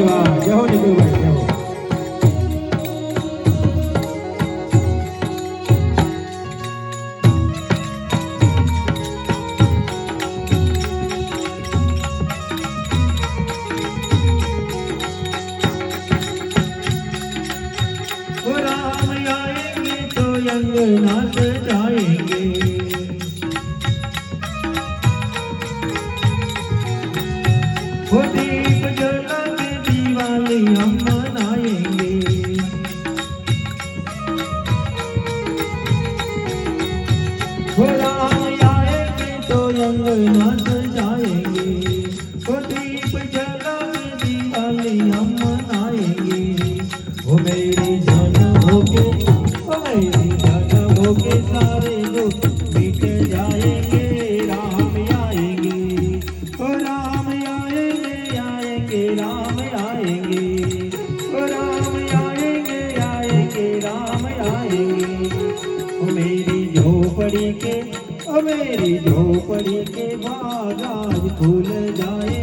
ભાઈ વાહ જય હો નિકુલભાઈ જય હો वो राम आएंगे आएँगे तो अंगना सजाएँगे वो दीप जला दिवाली हम मनाएँगे वो वो मेरी जन्मों के सारे दुख मिट जाएँगे राम आएँगे राम आएँगे आएँगे राम आएँगे मेरी झोपड़ी के आज खुल जाएँगे।